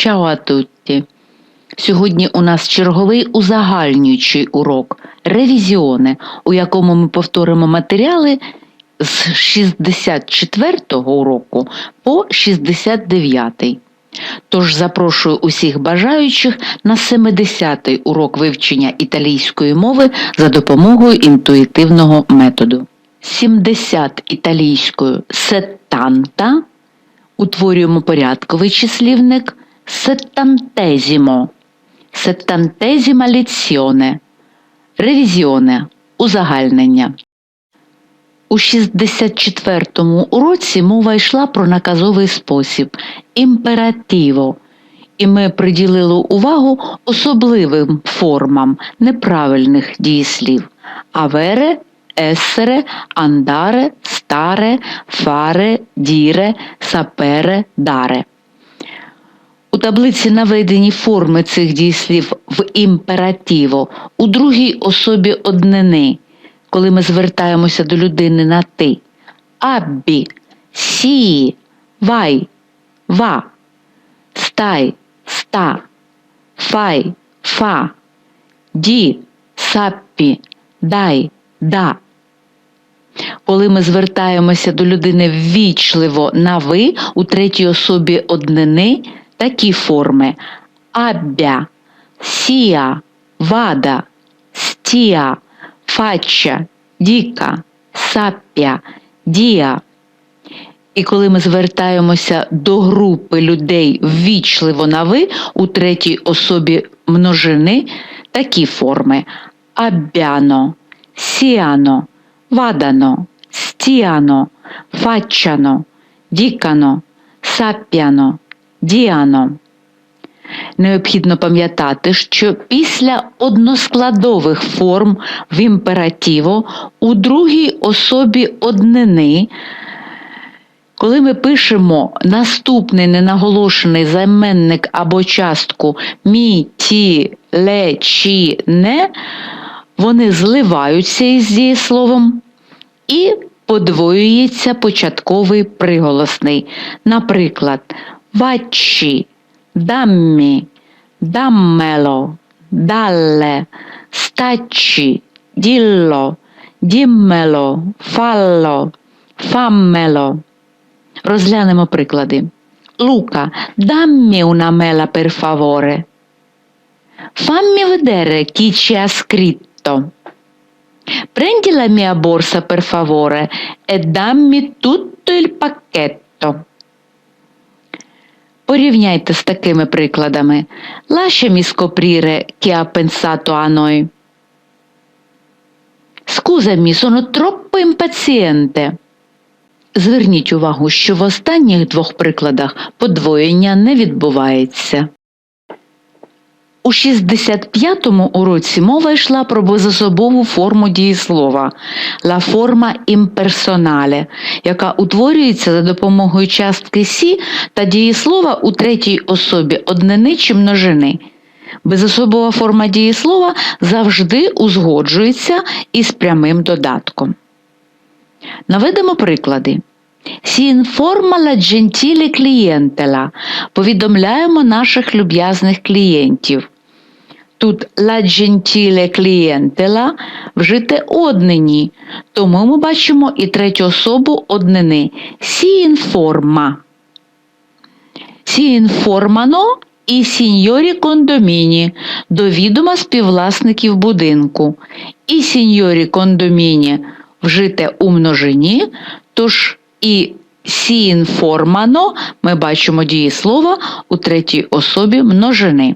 Ciao a! Сьогодні у нас черговий узагальнюючий урок ревізіони, у якому ми повторимо матеріали з 64-го уроку по 69-й. Тож запрошую усіх бажаючих на 70-й урок вивчення італійської мови за допомогою інтуїтивного методу. 70 італійською сеттанта утворюємо порядковий числівник сеттантезімо, сеттантезіма ліціоне, ревізіоне, узагальнення. У 64-му уроці мова йшла про наказовий спосіб імперативо, і ми приділили увагу особливим формам неправильних дієслів авере, ессере, андаре, старе, фаре, діре, сапере, даре. У таблиці наведені форми цих дієслів в імперативо у другій особі однини, коли ми звертаємося до людини на ти. Аббі, сії, вай, ва, стай, ста, фай, фа, ді, саппі, дай, да. Коли ми звертаємося до людини ввічливо на ви у третій особі однини такі форми аббя, сія, вада, стія, фачча, діка, саппя, дія. І коли ми звертаємося до групи людей ввічливо на ви у третій особі множини такі форми аббяно, сіано, вадано, стіано, фаччано, дікано, саппяно, діано. Необхідно пам'ятати, що після односкладових форм в імперативо у другій особі однини, коли ми пишемо наступний ненаголошений займенник або частку мі, ті, ле, чі, не, вони зливаються із дієсловом і подвоюється початковий приголосний. Наприклад, вачі, даммі, даммело, далле, стачі, ділло, діммело, фалло, фаммело. Розглянемо приклади. Лука, dammi una mela per favore. Fammi vedere chi ci ha scritto. Prendi la mia borsa per favore e dammi tutto il pacchetto. Порівняйте з такими прикладами. Lasciami scoprire chi ha pensato a noi. Scusami. Зверніть увагу, що в останніх двох прикладах подвоєння не відбувається. У 65-му уроці мова йшла про безособову форму дієслова la forma impersonale, яка утворюється за допомогою частки сі та дієслова у третій особі однини чи множини. Безособова форма дієслова завжди узгоджується із прямим додатком. Наведемо приклади. Сі інформа la gentile clientela. Повідомляємо наших люб'язних клієнтів. Тут la gentile clientela вжите однині, тому ми бачимо і третю особу однини. Сі інформа. Сі інформано і сіньорі кондоміні до відома співвласників будинку. І сіньорі кондоміні вжите у множині, тож і сі інформано ми бачимо дієслова у третій особі множини.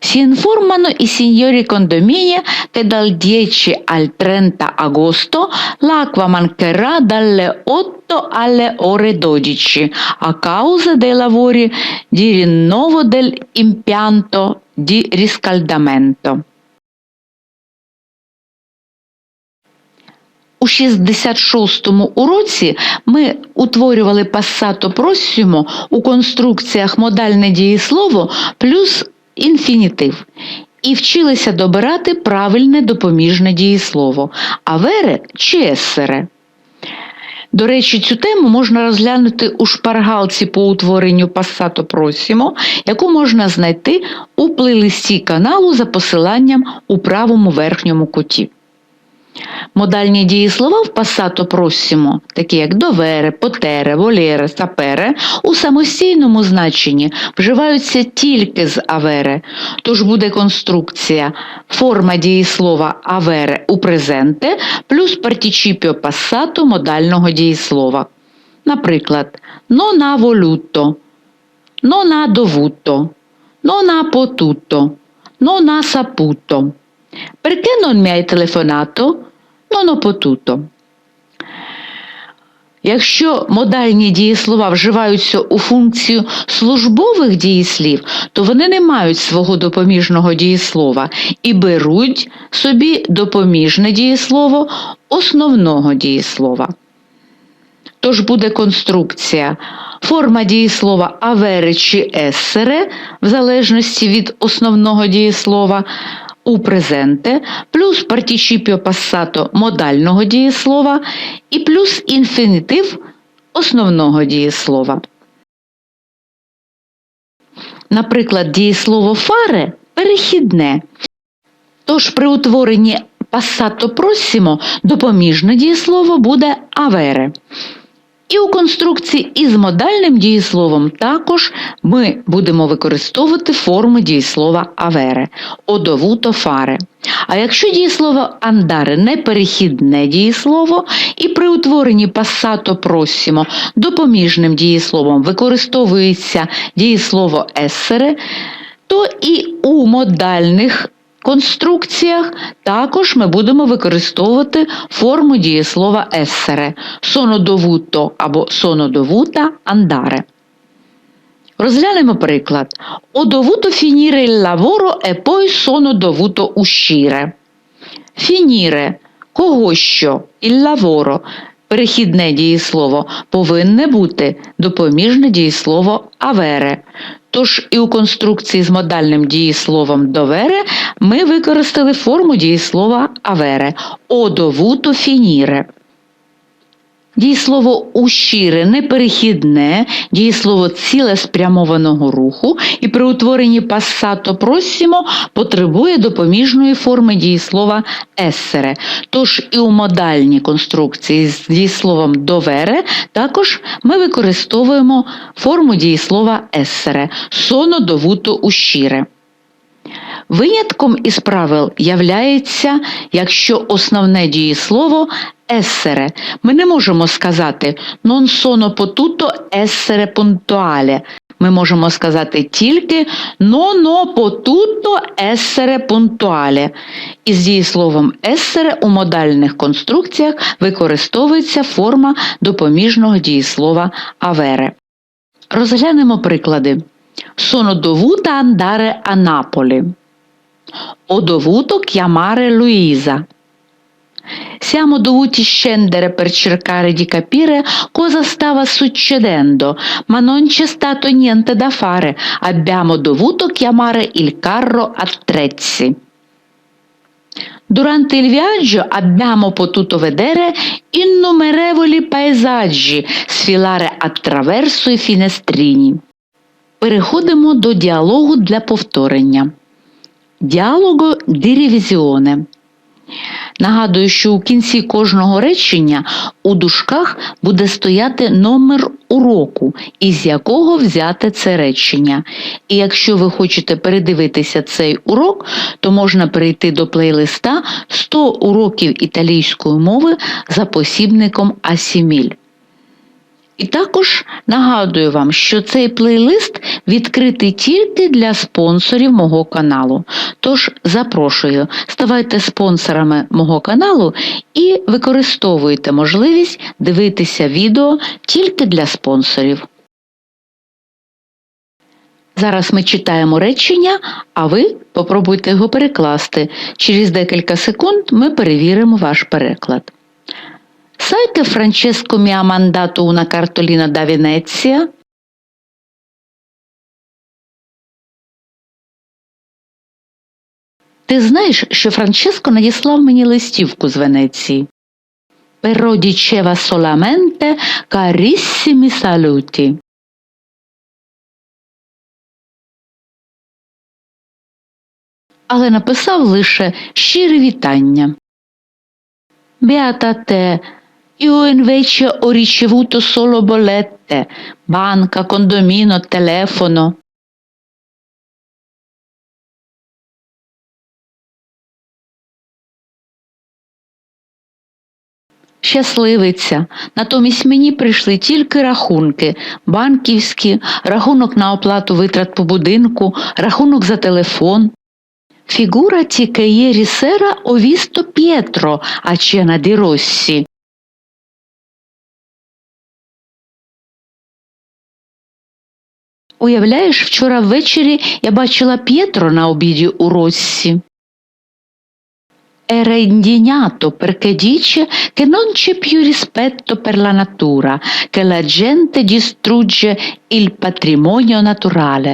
Si informano i signori condomini che dal 10 al 30 agosto l'acqua mancherà dalle 8 alle ore 12 a causa dei lavori di rinnovo dell'impianto di riscaldamento. У 66-му уроці ми утворювали пасато просімо у конструкціях модальне дієслово плюс інфінітив і вчилися добирати правильне допоміжне дієслово авере чи ессере. До речі, цю тему можна розглянути у шпаргалці по утворенню Passato Prossimo, яку можна знайти у плейлисті каналу за посиланням у правому верхньому куті. Модальні дієслова в Passato Prossimo, такі як довере, потере, волєре, сапере, у самостійному значенні вживаються тільки з авере, тож буде конструкція форма дієслова авере у презенте плюс партічіпіо пассато модального дієслова. Наприклад, ha dovuto, non ha potuto, non ha saputo. Perché non mi hai telefonato? Non ho potuto. Якщо модальні дієслова вживаються у функцію службових дієслів, то вони не мають свого допоміжного дієслова і беруть собі допоміжне дієслово основного дієслова. Тож буде конструкція форма дієслова авере чи ессере, в залежності від основного дієслова, у презенте, плюс партічіпіо пассато модального дієслова і плюс інфінітив основного дієслова. Наприклад, дієслово фаре перехідне. Тож при утворенні пассато просімо допоміжне дієслово буде авере. І у конструкції із модальним дієсловом також ми будемо використовувати форми дієслова авере, одовуто фаре. А якщо дієслово андаре не перехідне дієслово, і при утворенні пасато просімо допоміжним дієсловом використовується дієслово есере, то і у модальних конструкціях також ми будемо використовувати форму дієслова ессере dovuto або dovuta andare. Розглянемо приклад. Ho dovuto finire il lavoro e poi sono dovuto uscire. Finire – кого що? Il lavoro – перехідне дієслово повинне бути допоміжне дієслово avere. Тож і у конструкції з модальним дієсловом довере ми використали форму дієслова авере одовуто фініре. Дієслово ущире неперехідне, дієслово цілеспрямованого руху і при утворенні пассато просімо потребує допоміжної форми дієслова ессере. Тож і у модальній конструкції з дієсловом довере також ми використовуємо форму дієслова ессере соно довуто ущире. Винятком із правил являється, якщо основне дієслово ессере. Ми не можемо сказати non sono potuto essere puntuale. Ми можемо сказати тільки non ho potuto essere puntuale. Із дієсловом essere у модальних конструкціях використовується форма допоміжного дієслова avere. Розглянемо приклади. Sono dovuta andare a Napoli. Ho dovuto chiamare Luisa. Siamo dovuti scendere per cercare di capire cosa stava succedendo, ma non c'è stato niente da fare. Abbiamo dovuto chiamare il carro attrezzi. Durante il viaggio abbiamo potuto vedere innumerevoli paesaggi sfilare attraverso i finestrini. Переходимо до діалогу для повторення. Діалого di revisione. Нагадую, що у кінці кожного речення у дужках буде стояти номер уроку, із якого взяте це речення. І якщо ви хочете передивитися цей урок, то можна перейти до плейлиста 100 уроків італійської мови за посібником Асіміль. І також нагадую вам, що цей плейлист відкритий тільки для спонсорів мого каналу. Тож запрошую, ставайте спонсорами мого каналу і використовуйте можливість дивитися відео тільки для спонсорів. Зараз ми читаємо речення, а ви попробуйте його перекласти. Через декілька секунд ми перевіримо ваш переклад. Ha mandato una cartolina da Venezia? Ти знаєш, що Франческо надіслав мені листівку з Венеції? diceva solamente carissimi saluti. Але написав лише щире вітання. Io invece ho ricevuto solo bollette, banca, condomino, telefono. Щасливиця. Натомість мені прийшли тільки рахунки банківські, рахунок на оплату витрат по будинку, рахунок за телефон. Che ieri sera ho visto Pietro a cena Уявляєш, вчора ввечері я бачила П'єтро на обіді у Россі. Era indignato perché dice che non c'è più rispetto per la natura, che la gente distrugge il patrimonio naturale.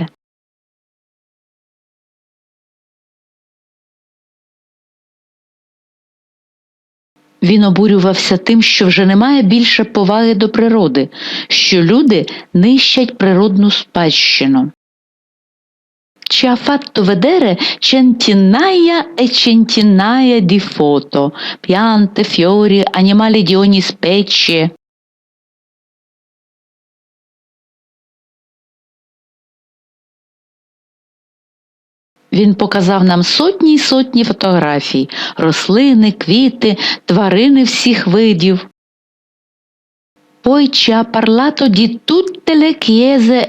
Він обурювався тим, що вже немає більше поваги до природи, що люди нищать природну спадщину. Ci ведере fatto е centinaia centinaia di foto, piante, fiori, animali di ogni. Він показав нам сотні й сотні фотографій, рослини, квіти, тварини всіх видів. Poi ci ha parlato di tutte le chiese.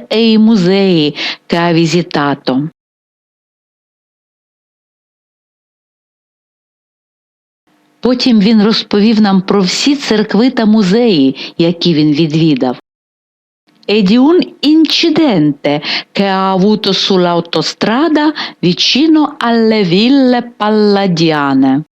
Потім він розповів нам про всі церкви та музеї, які він відвідав. E di un incidente che ha avuto sull'autostrada vicino alle ville palladiane.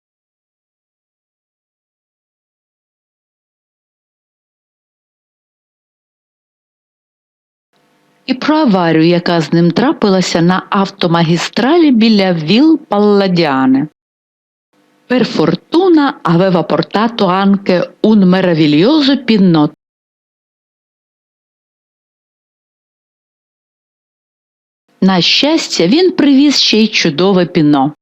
І про аварію, яка з ним трапилася на автомагістралі біля Віл Палладіане. Per fortuna aveva portato anche un meraviglioso pinnot. На щастя, він привіз ще й чудове піно.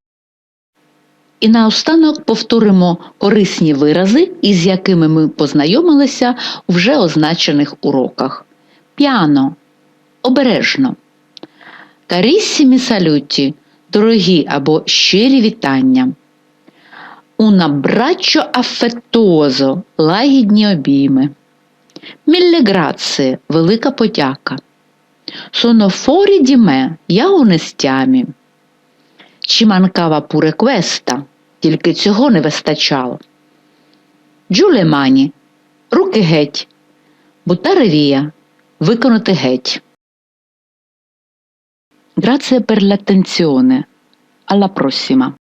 І наостанок повторимо корисні вирази, із якими ми познайомилися у вже означених уроках. Піано обережно. Каріссімі салюті дорогі або щирі вітання. Un abbraccio affettuoso, лагідні обійми. Grazie, велика подяка. Sono fuori di me, я у нестямі. Ci mancava pure questa, тільки цього не вистачало. Mani, руки геть, via, виконати геть. Grazie per l'attenzione. Alla prossima.